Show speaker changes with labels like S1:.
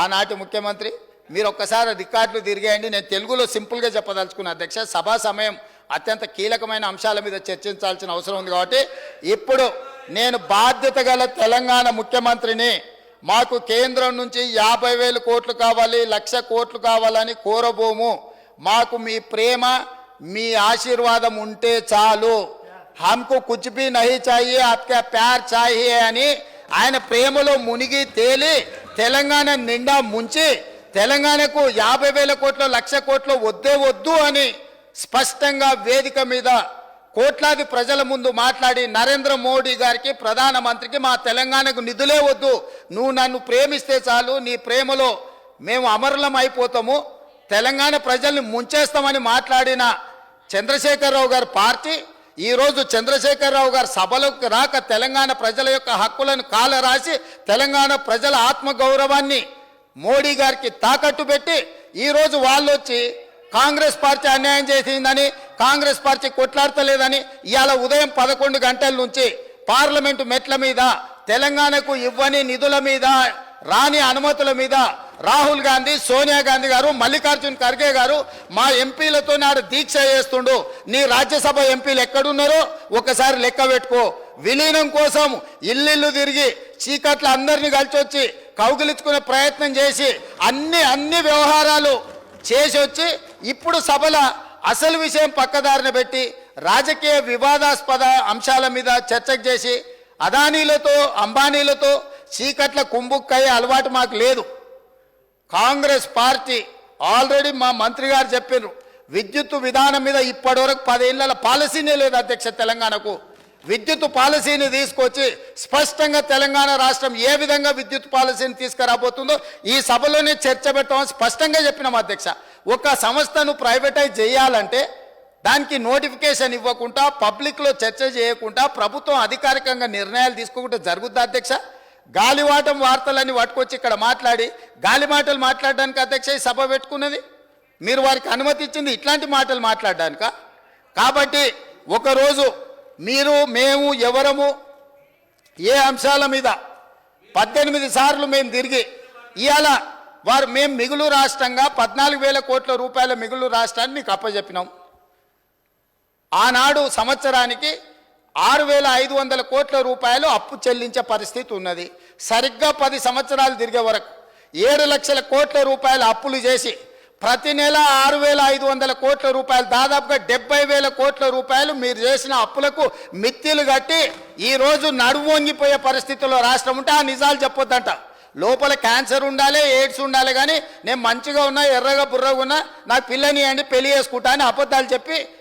S1: ఆనాటి ముఖ్యమంత్రి మీరు ఒక్కసారి రికార్డులు తిరిగేయండి. నేను తెలుగులో సింపుల్గా చెప్పదలుచుకున్న అధ్యక్ష. సభా సమయం అత్యంత కీలకమైన అంశాల మీద చర్చించాల్సిన అవసరం ఉంది కాబట్టి ఇప్పుడు నేను బాధ్యత గల తెలంగాణ ముఖ్యమంత్రిని మాకు కేంద్రం నుంచి యాభై వేలు కోట్లు కావాలి లక్ష కోట్లు కావాలని కోరబోము. మాకు మీ ప్రేమ మీ ఆశీర్వాదం ఉంటే చాలు. హమ్కు కుచ్ భీ నహీ చాహియే ఆప్కా ప్యార్ చాహియే అని ఆయన ప్రేమలో మునిగి తేలి తెలంగాణ నిండా ముంచి తెలంగాణకు యాభై వేల కోట్ల లక్ష కోట్లు వద్దే వద్దు అని స్పష్టంగా వేదిక మీద కోట్లాది ప్రజల ముందు మాట్లాడి నరేంద్ర మోడీ గారికి ప్రధానమంత్రికి మా తెలంగాణకు నిధులే వద్దు. నువ్వు నన్ను ప్రేమిస్తే చాలు నీ ప్రేమలో మేము అమరులం అయిపోతాము. తెలంగాణ ప్రజల్ని ముంచేస్తామని మాట్లాడిన చంద్రశేఖరరావు గారి పార్టీ ఈరోజు చంద్రశేఖరరావు గారు సభలోకి రాక తెలంగాణ ప్రజల యొక్క హక్కులను కాల రాసి తెలంగాణ ప్రజల ఆత్మగౌరవాన్ని మోడీ గారికి తాకట్టు పెట్టి ఈరోజు వాళ్ళు వచ్చి కాంగ్రెస్ పార్టీ అన్యాయం చేసిందని కాంగ్రెస్ పార్టీ కొట్లాడతలేదని ఇవాళ ఉదయం పదకొండు గంటల నుంచి పార్లమెంటు మెట్ల మీద తెలంగాణకు ఇవ్వని నిధుల మీద రాని అనుమతుల మీద రాహుల్ గాంధీ సోనియా గాంధీ గారు మల్లికార్జున్ ఖర్గే గారు మా ఎంపీలతో నాడు దీక్ష చేస్తుండు. నీ రాజ్యసభ ఎంపీలు ఎక్కడున్నారో ఒకసారి లెక్క పెట్టుకో. విలీనం కోసం ఇల్లు తిరిగి చీకట్ల అందరినీ కలిసి వచ్చి కౌగిలించుకునే ప్రయత్నం చేసి అన్ని అన్ని వ్యవహారాలు చేసి వచ్చి ఇప్పుడు సభల అసలు విషయం పక్కదారిన పెట్టి రాజకీయ వివాదాస్పద అంశాల మీద చర్చకు చేసి అదానీలతో అంబానీలతో చీకట్ల కుంభుక్కయ్యే అలవాటు మాకు లేదు. కాంగ్రెస్ పార్టీ ఆల్రెడీ మా మంత్రి గారు చెప్పారు విద్యుత్ విధానం మీద ఇప్పటివరకు పదేళ్ళ పాలసీనే లేదు అధ్యక్ష తెలంగాణకు. విద్యుత్ పాలసీని తీసుకొచ్చి స్పష్టంగా తెలంగాణ రాష్ట్రం ఏ విధంగా విద్యుత్ పాలసీని తీసుకురాబోతుందో ఈ సభలోనే చర్చ పెట్టామని స్పష్టంగా చెప్పినాం అధ్యక్ష. ఒక సంస్థను ప్రైవేటైజ్ చేయాలంటే దానికి నోటిఫికేషన్ ఇవ్వకుండా పబ్లిక్లో చర్చ చేయకుండా ప్రభుత్వం అధికారికంగా నిర్ణయాలు తీసుకోకుండా జరుగుద్దా అధ్యక్ష? గాలివాటం వార్తలని పట్టుకొచ్చి ఇక్కడ మాట్లాడి గాలి మాటలు మాట్లాడడానికి అధ్యక్ష సభ పెట్టుకున్నది? మీరు వారికి అనుమతి ఇచ్చింది ఇట్లాంటి మాటలు మాట్లాడడానిక? కాబట్టి ఒకరోజు మీరు మేము ఎవరము ఏ అంశాల మీద పద్దెనిమిది సార్లు మేము తిరిగి ఇవాళ వారు మేము మిగులు రాష్ట్రంగా పద్నాలుగు వేల కోట్ల రూపాయల మిగులు రాష్ట్రాన్ని మీకు అప్పచెప్పినాం ఆనాడు సంవత్సరానికి ఆరు వేల ఐదు వందల కోట్ల రూపాయలు అప్పు చెల్లించే పరిస్థితి ఉన్నది. సరిగ్గా పది సంవత్సరాలు తిరిగే వరకు ఏడు లక్షల కోట్ల రూపాయలు అప్పులు చేసి ప్రతి నెల ఆరు వేల ఐదు వందల కోట్ల రూపాయలు దాదాపుగా డెబ్బై వేల కోట్ల రూపాయలు మీరు చేసిన అప్పులకు మిత్తిలు కట్టి ఈరోజు నడువొంగిపోయే పరిస్థితుల్లో రాష్ట్రం ఉంటే ఆ నిజాలు చెప్పొద్దంట. లోపల క్యాన్సర్ ఉండాలి ఎయిడ్స్ ఉండాలి కానీ నేను మంచిగా ఉన్నా ఎర్రగా బుర్రగా ఉన్నా నాకు పిల్లని అండి పెళ్ళి చేసుకుంటా అని అబద్ధాలు చెప్పి